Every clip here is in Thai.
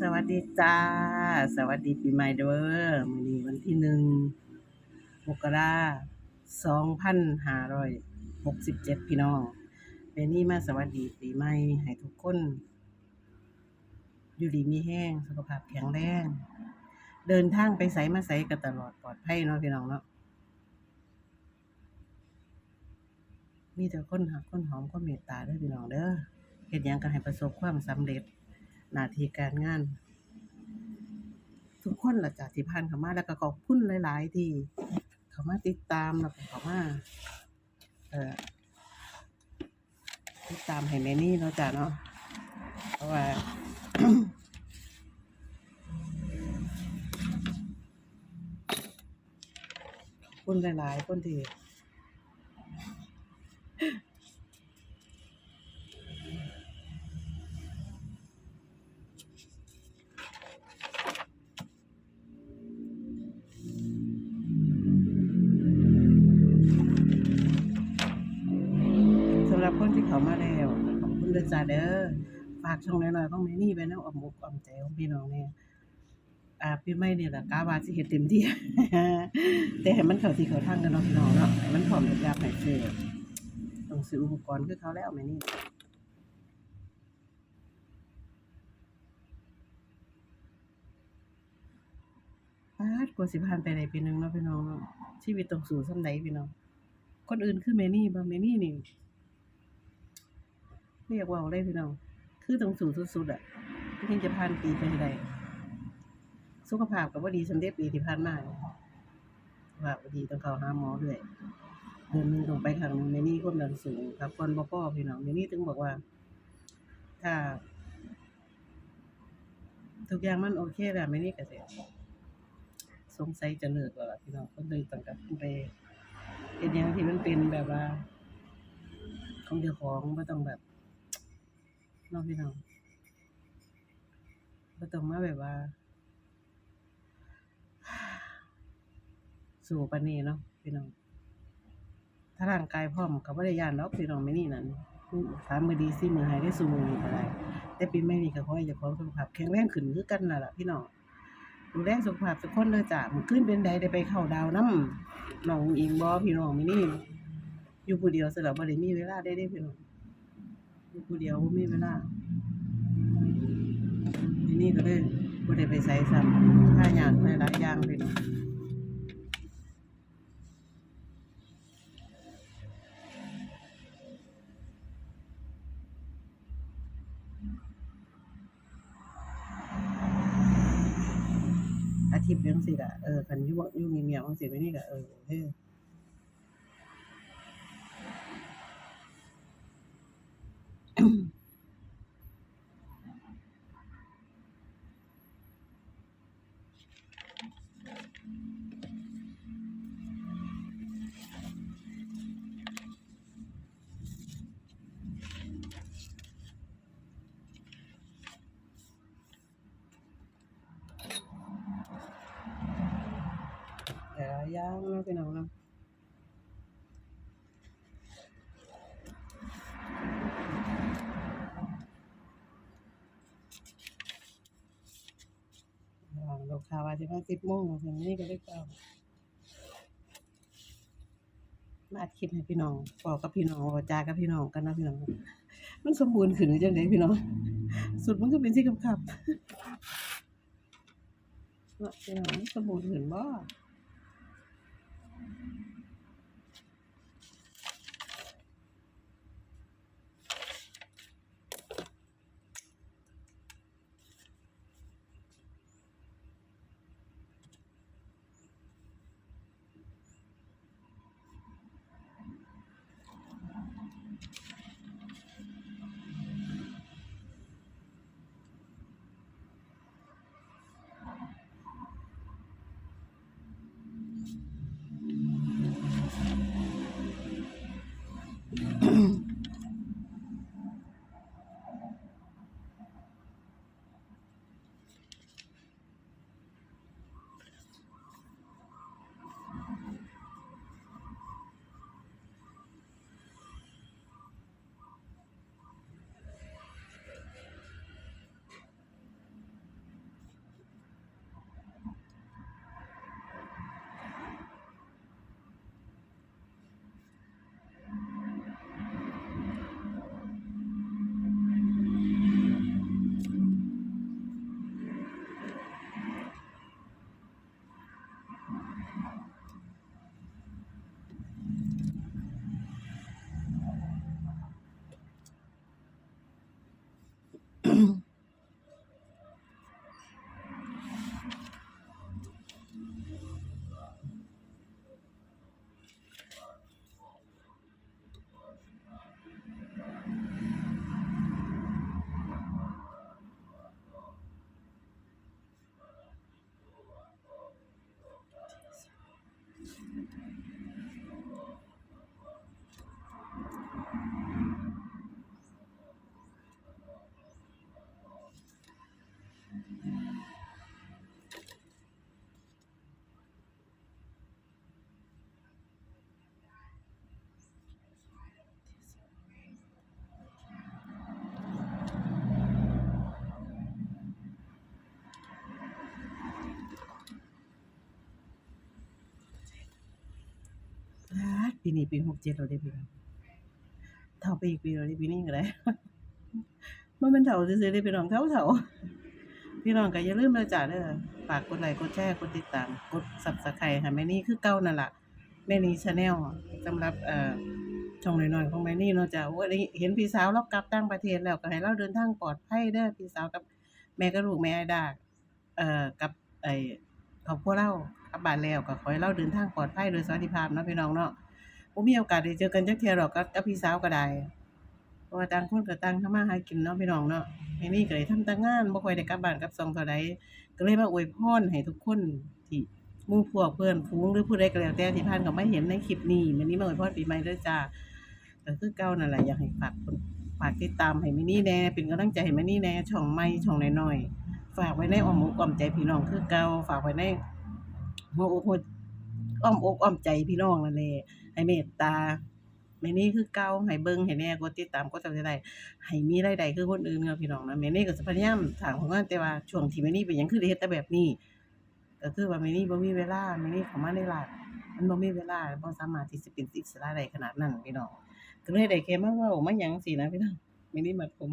สวัสดีจ้า สวัสดีปีใหม่เด้อมื้อนี้วันที่หนึ่งมกราสองพันห้าร้อยหกสิบเจ็ดพี่น้องเป็นนี่มาสวัสดีปีใหม่ให้ทุกคน อยู่ดีมีแห้งสุขภาพแข็งแรงเดินทางไปไสมาไสกันตลอดปลอดภัยเนาะพี่น้องเนาะมีแต่คนหักคนหอมคนเมตตาด้อพี่น้องเด้อเฮ็ดหยังก็ให้ประสบความสำเร็จ หน้าที่การงาน ทุกคนหล่ะจ้ะที่ผ่านเข้ามาแล้วก็ขอบคุณหลาย ๆ ที่เข้ามาติดตามแล้วก็เข้ามาเอ่อติดตามให้แม่นี่เนาะจ้ะเนาะเพราะว่าคุณหลาย ๆ คนที่ จ้ะเด้อฝากช่องน้อยๆของแม่นี่ไว้นำอ้อมอกอมใจของพี่น้องแน่อ่าปีใหม่เนี่ยละกะว่าสิเฮ็ดเต็มที่ แต่ให้มันเข้าที่เข้าทางกันเนาะพี่น้องเนาะให้มันพร้อมทุกอย่างให้ซื้อต้องซื้ออุปกรณ์คือเขาแล้วแม่นี่ปาดกว่าสิผ่านไปได้ปีหนึงเนาะพี่น้องเนาะชีวิตต้องสู้ส่ำใดพี่น้องคนอื่นคือแม่นี่บ่แม่นี่นี่ เรียากว้าเลยพี่น้อง คือต้องสู้สุดๆอะถึงจะผ่านปีไปได้ สุขภาพก็บ่ดีสำเร็จปีที่ผ่านมาเนี่าดีต้องเข้าหาหมอเรื่อยเดือนหนึงต้องไปครั้งหนึ่งแม่นี่ความดันสูงพักผ่อนบ่พอพี่น้องแม่นี่ถึงบอกว่า ถ้า ทุกอย่างมันโอเคแล้วแม่นี่ก็สิสงสัยจะเลิกแล้วล่ะพี่น้องก็เลยต้องกลับไปเฮ็ดหยังที่มันเป็นแบบว่าของเจ้าของบ่ต้องแบบ เนาะพี่น้องบ่ต้องมาแบบว่า สู้ปานนี้เนาะพี่น้อง ถ้าร่างกายพร้อมก็บ่ได้ยานดอกพี่น้องแม่นี่นั่นอือถามมือดีสิมื้อหายได้ซุมื้อนี้ก็ได้แต่ปีใหม่นี้ก็ขอให้เจ้าของสุขภาพแข็งแรงขึ้นคือกันนั่นล่ะพี่น้องดูแลสุขภาพทุกคนเด้อจ้ะมื้นเป็นใดได้ไปเข้าดาวนำน้องอุ๋งอิงบ่พี่น้องไมื้อนี้อยู่ผู้เดียวซะแล้วบ่ได้มีเวลาได้เด้พี่น้อง อยู่ผู้เดียวบ่มีเวลาทีนี้ก็เลยบ่ได้ไปไสซ้ำค่าอย่ากหลายๆอย่างพี่น้องอาทิตย์จังซี่ล่ะเออคันยู่อยู่งมีเงียบๆจังซี่มื้อนี้ก็เออโอเคหลายๆอย่างเนาะพี่น้องเนาะลูกค้าว่าสิมา10โมงมื้อนี้ก็เลยเก้ามาอัดคลิปให้พี่น้องเว้ากับพี่น้องเว้าจากับพี่น้องกันนะพี่น้อง มันสมบูรณ์ขึ้นหรือจังไดพี่น้อง สุดมันก็เป็นสีคำๆเนาะพี่น้องสมบูรณ์ขึ้นบ่ ปีนี้ปี67แล้วเด้พี่น้องเฒ่าไปอีกปีแล้วเด้ปีนี้ก็ได้บ่แม่นเฒ่าซื่อๆเด้พี่น้องเฒ่าๆพี่น้องก็อย่าลืมเด้อจ้าเด้อฝากกดไลค์กดแชร์กดติดตามกด Subscribe ให้แม่นี่คือเก่านั่นล่ะแม่นี่ Channel สำหรับเอ่อช่องน้อยๆของแม่นี่เนาะจ้ะโอ้ได้เห็นพี่สาวเรากลับต่างประเทศแล้วก็ให้เราเดินทางปลอดภัยเด้อพี่สาวกับแม่กับลูกแม่ไอาดาเอ่อกับไอ้ครอบครัวเรากลับบ้านแล้วก็ขอให้เราเดินทางปลอดภัยโดยสวัสดิภาพเนาะพี่น้องเนาะ บ่มีโอกาสได้เจอกันจักเที่ยดอกกับกับพี่สาวก็ได้เพราะว่าต่างคนก็ต่างทำมาหากินเนาะพี่น้องเนาะแม่นี่ก็ได้ทำแต่งานบ่ค่อยได้กลับบ้านกลับช่องเท่าใดก็เลยมาอวยพรให้ทุกคนที่หมู่พวกเพื่อนฝูงหรือผู้ใดก็แล้วแต่ที่ผ่านเข้ามาเห็นในคลิปนี้มื้อนี้มาอวยพรปีใหม่เด้อจ้าก็คือเก่านั่นแหละอยากให้ฝากคนฝากติดตามให้ม่นี่แน่เป็นกำลังใจให้ม่นี่แน่ช่องใหม่ช่องน้อยๆฝากไว้ในอ้อมอกอ้อมใจพี่น้องคือเก่าฝากไว้ในหัวอกหัว อ้อมอกอ้อมใจพี่น้องนั่นแหละให้เมตตาแม่นี่คือเก่าให้เบิ่งให้แน่กดติดตามกดจับได้ให้มีรายได้คือคนอื่นเนาพี่น้องนะแม่นี่ก็สิพยายามสร้างผลงานแต่ว่าช่วงที่แม่นี่เป็นยังคือเฮ็ดแต่แบบนี้ก็คือว่าแม่นี่บ่มีเวลาแม่นี่เข้ามาในร้านมันบ่มีเวลาบ่สามารถที่สิเป็นอิสระได้ขนาดนั้นพี่น้องก็เลยได้แค่มาเว้ามาหยังจังสีนะพี่น้องแม่นี่มัดผม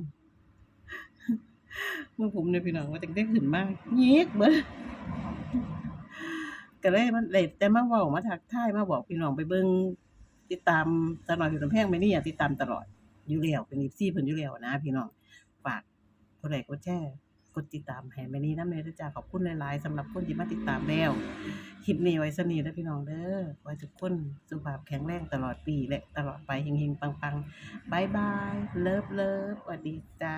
มือผมเนี่ยพี่น้องว่าจังได้ขึ้นมากเยีกเบิด ก็เลยมันได้แต่มาเว้ามาทักทายมาบอกพี่น้องไปเบิ่งติดตามสาวน้อยเพชรบ้านแพงแม่นี่อะติดตามตลอดอยู่แล้วเป็น FC เพิ่นอยู่แล้วนะ พี่น้องฝากกดไลค์กดแชร์กดติดตามให้แม่นี่นำแม่ด้จ้าขอบคุณหลายๆสำหรับคนที่มาติดตามแล้วคลิปนี้ไว้สนี้เด้อพี่น้องเด้อขอให้ทุกคนสุขภาพแข็งแรงตลอดปีและตลอดไปเฮงๆปังๆบายบายเลิฟๆสวัสดีจ้า